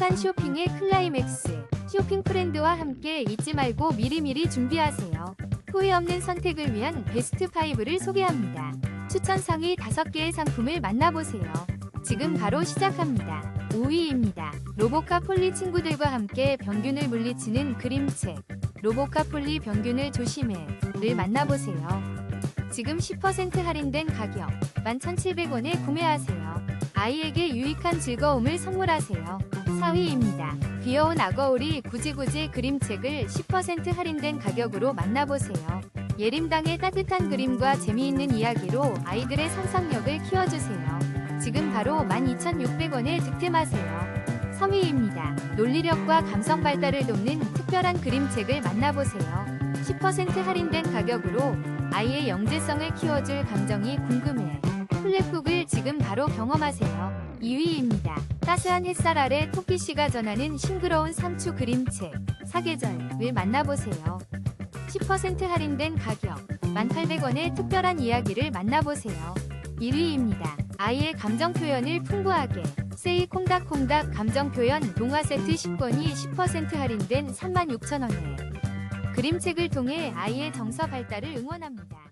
행복한 쇼핑의 클라이맥스. 쇼핑 프렌드와 함께 잊지 말고 미리미리 준비하세요. 후회 없는 선택을 위한 베스트 5를 소개합니다. 추천 상위 5개의 상품을 만나보세요. 지금 바로 시작합니다. 5위입니다. 로보카 폴리 친구들과 함께 병균을 물리치는 그림책. 로보카 폴리 병균을 조심해를 만나보세요. 지금 10% 할인된 가격 11,700원에 구매하세요. 아이에게 유익한 즐거움을 선물하세요. 4위입니다. 귀여운 악어오리 구지구지 그림책을 10% 할인된 가격으로 만나보세요. 예림당의 따뜻한 그림과 재미있는 이야기로 아이들의 상상력을 키워주세요. 지금 바로 12,600원에 득템하세요. 3위입니다. 논리력과 감성 발달을 돕는 특별한 그림책을 만나보세요. 10% 할인된 가격으로 아이의 영재성을 키워줄 감정이 궁금해. 플랫북을 지금 바로 경험하세요. 2위입니다. 따스한 햇살 아래 토끼씨가 전하는 싱그러운 상추 그림책 사계절을 만나보세요. 10% 할인된 가격 1,800원의 특별한 이야기를 만나보세요. 1위입니다. 아이의 감정 표현을 풍부하게 세이 콩닥콩닥 감정 표현 동화 세트 10권이 10% 할인된 36,000원에 그림책을 통해 아이의 정서 발달을 응원합니다.